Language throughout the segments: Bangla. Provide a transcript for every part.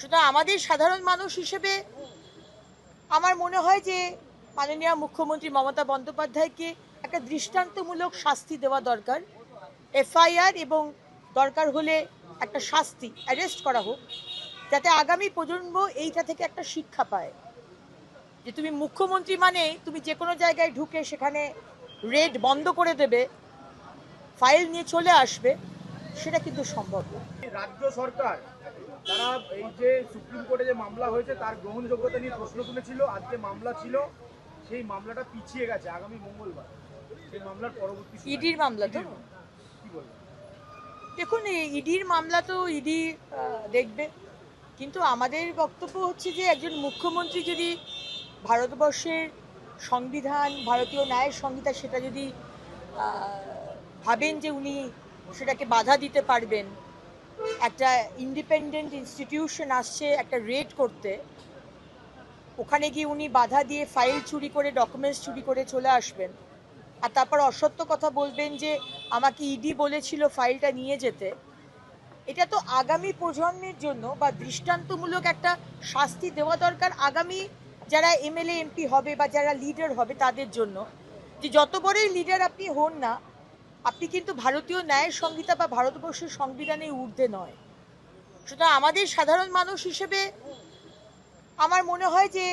সুতরাং আমাদের সাধারণ মানুষ হিসেবে আমার মনে হয় যে মাননীয় মুখ্যমন্ত্রী মমতা বন্দ্যোপাধ্যায়কে একটা দৃষ্টান্তমূলক শাস্তি দেওয়া দরকার। এফআইআর এবং দরকার হলে একটা শাস্তি, অ্যারেস্ট করা হোক, যাতে আগামী প্রজন্ম এইটা থেকে একটা শিক্ষা পায়। যে তুমি মুখ্যমন্ত্রী মানে তুমি যে কোনো জায়গায় ঢুকে সেখানে রেড বন্ধ করে দেবে, ফাইল নিয়ে চলে আসবে সেটা কিন্তু সম্ভব না। রাজ্য সরকার তারা এই যে সুপ্রিম কোর্টে যে মামলা হয়েছে তার গ্রহণযোগ্যতা নিয়ে প্রশ্ন তুলেছিল। আজকে মামলা ছিল সেই মামলাটা পিছিয়ে গেছে আগামী মঙ্গলবার। সেই মামলার পরবর্তী ইডির মামলা তো? কি বলবেন দেখুন ইডির মামলা তো ইডি দেখবে। কিন্তু আমাদের বক্তব্য হচ্ছে যে একজন মুখ্যমন্ত্রী যদি ভারতবর্ষের সংবিধান ভারতীয় ন্যায় সংহিতা সেটা যদি ভাবেন যে উনি সেটাকে বাধা দিতে পারবেন। একটা ইন্ডিপেন্ডেন্ট ইনস্টিটিউশন আসছে, একটা রেড করতে। ওখানে গিয়ে উনি বাধা দিয়ে ফাইল চুরি করে ডকুমেন্টস চুরি করে চলে আসবেন। আর তারপর অসত্য কথা বলবেন যে, আমাকে ইডি বলেছিল ফাইলটা নিয়ে যেতে। এটা তো আগামী প্রজন্মের জন্য বা দৃষ্টান্তমূলক একটা শাস্তি দেওয়া দরকার আগামী যারা এমএলএ এমপি হবে বা যারা লিডার হবে তাদের জন্য। যে যত বড়ই লিডার আপনি হন না আপনি কিন্তু ভারতীয় ন্যায় সংহিতা বা ভারতবর্ষের সংবিধানে ঊর্ধ্বে নয়। সুতরাং আমাদের সাধারণ মানুষ হিসেবে আমার মনে হয় যে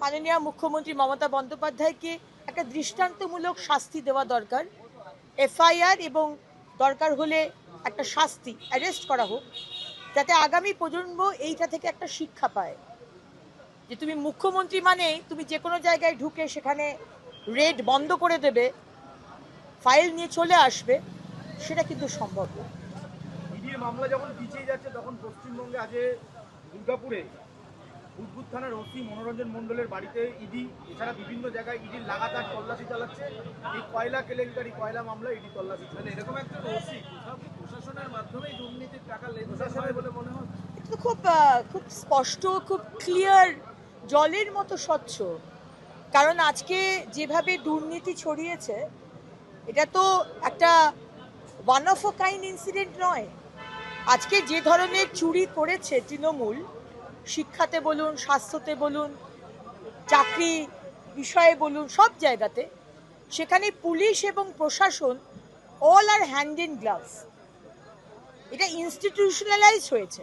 মাননীয় মুখ্যমন্ত্রী মমতা বন্দ্যোপাধ্যায়কে একটা দৃষ্টান্তমূলক শাস্তি দেওয়া দরকার। এফআইআর এবং দরকার হলে একটা শাস্তি, অ্যারেস্ট করা হোক, যাতে আগামী প্রজন্ম এইটা থেকে একটা শিক্ষা পায়। যে তুমি মুখ্যমন্ত্রী মানে তুমি যে কোনো জায়গায় ঢুকে সেখানে রেড বন্ধ করে দেবে ফাইল নিয়ে চলে আসবে সেটা কিন্তু সম্ভব না। ইডির মামলা যখন পিছিয়ে যাচ্ছে তখন পশ্চিমবঙ্গে আজ দুর্গাপুরে বুদবুদ থানার ওসি মনোরঞ্জন মণ্ডলের বাড়িতে ইডি এছাড়া বিভিন্ন জায়গায় ইডির লাগাতার তল্লাশি চালাচ্ছে। এই কয়লা কেলেঙ্কারি কয়লা মামলা ইডি তল্লাশি চলে এরকম একটা ওসি প্রশাসনের মাধ্যমেই দুর্নীতির টাকা লেনদেন হয় বলে মনে হয়? এটা খুব খুব স্পষ্ট খুব ক্লিয়ার জলের মতো স্বচ্ছ। কারণ আজকে যেভাবে দুর্নীতি ছড়িয়েছে এটা তো একটা ওয়ান অফ কাইন্ড ইনসিডেন্ট নয়। আজকে যে ধরনের চুরি করেছে তৃণমূল, শিক্ষাতে বলুন, স্বাস্থ্যতে বলুন, চাকরি বিষয়ে বলুন, সব জায়গাতে, সেখানে পুলিশ এবং প্রশাসন all are hand in gloves এটা ইনস্টিটিউশনালাইজ হয়েছে।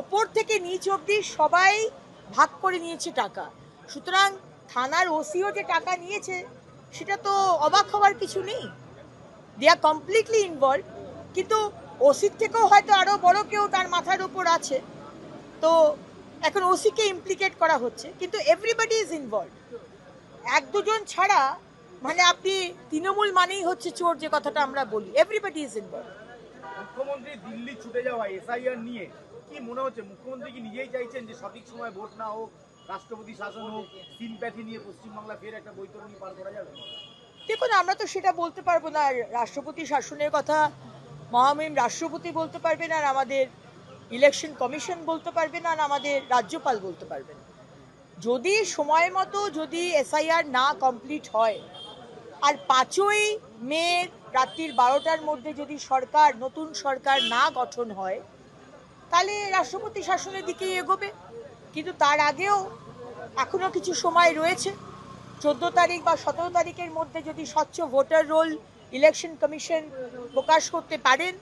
ওপর থেকে নিচ অবধি সবাই ভাগ করে নিয়েছে টাকা। সুতরাং থানার ওসিও যে টাকা নিয়েছে সেটা তো অবাক হওয়ার কিছু নেই। দে আর কমপ্লিটলি ইনভলভ কিন্তু ওসির থেকেও হয়তো আরও বড় কেউ তার মাথার উপর আছে। তো এখন ওসিকে ইমপ্লিকেট করা হচ্ছে, কিন্তু এভরিবাডি ইজ ইনভলভ এক দুজন ছাড়া মানে আপনি তৃণমূল মানেই হচ্ছে চোর যে কথাটা আমরা বলি এভরিবাডি ইজ ইনভলভ মুখ্যমন্ত্রী দিল্লি ছুটে যাওয়া, এসআইআর নিয়ে কি মনে হচ্ছে? মুখ্যমন্ত্রী কি নিজেই চাইছেন যে সঠিক সময় ভোট না হোক? রাষ্ট্রপতি শাসন হোক সিম্প্যাথি নিয়ে পশ্চিমবাংলা ফের একটা বৈতরণী পার করা যাবে? দেখুন, আমরা তো সেটা বলতে পারব না। রাষ্ট্রপতি শাসনের কথা মহামহিম রাষ্ট্রপতি বলতে পারবেন, আর আমাদের ইলেকশন কমিশন বলতে পারবেন, আর আমাদের রাজ্যপাল বলতে পারবেন। যদি সময় মতো যদি এসআইআর না কমপ্লিট হয়, আর পাঁচই মে রাত্রির বারোটার মধ্যে যদি সরকার, নতুন সরকার না গঠন হয়, তাহলে রাষ্ট্রপতি শাসনের দিকেই এগোবে। কিন্তু তার আগেও এখনও কিছু সময় রয়েছে। চোদ্দ তারিখ বা সতেরো তারিখের মধ্যে যদি স্বচ্ছ ভোটার রোল ইলেকশন কমিশন প্রকাশ করতে পারেন,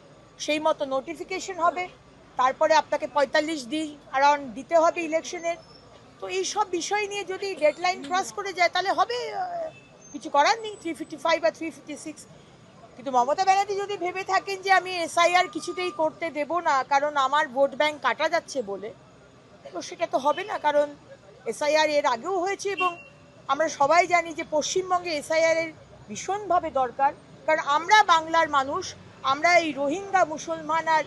সেই মতো নোটিফিকেশন হবে। তারপরে আপনাকে পঁয়তাল্লিশ দিন অ্যারাউন্ড দিতে হবে ইলেকশনের। তো এই সব বিষয় নিয়ে যদি ডেডলাইন ক্রস করে যায়, তাহলে হবে কিছু করার নেই। থ্রি ফিফটি ফাইভ বা থ্রি ফিফটি সিক্স কিন্তু মমতা ব্যানার্জি যদি ভেবে থাকেন যে আমি এসআইআর কিছুতেই করতে দেব না, কারণ আমার ভোট ব্যাংক কাটা যাচ্ছে বলে তো সেটা তো হবে না, কারণ এসআইআর এর আগেও হয়েছে এবং আমরা সবাই জানি যে পশ্চিমবঙ্গে এসআইআর এর ভীষণভাবে দরকার। কারণ আমরা বাংলার মানুষ, আমরা এই রোহিঙ্গা মুসলমান আর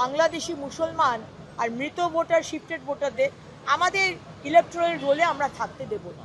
বাংলাদেশি মুসলমান আর মৃত ভোটার, শিফটেড ভোটারদের, আমাদের ইলেকট্রাল রোলে আমরা থাকতে দেব না।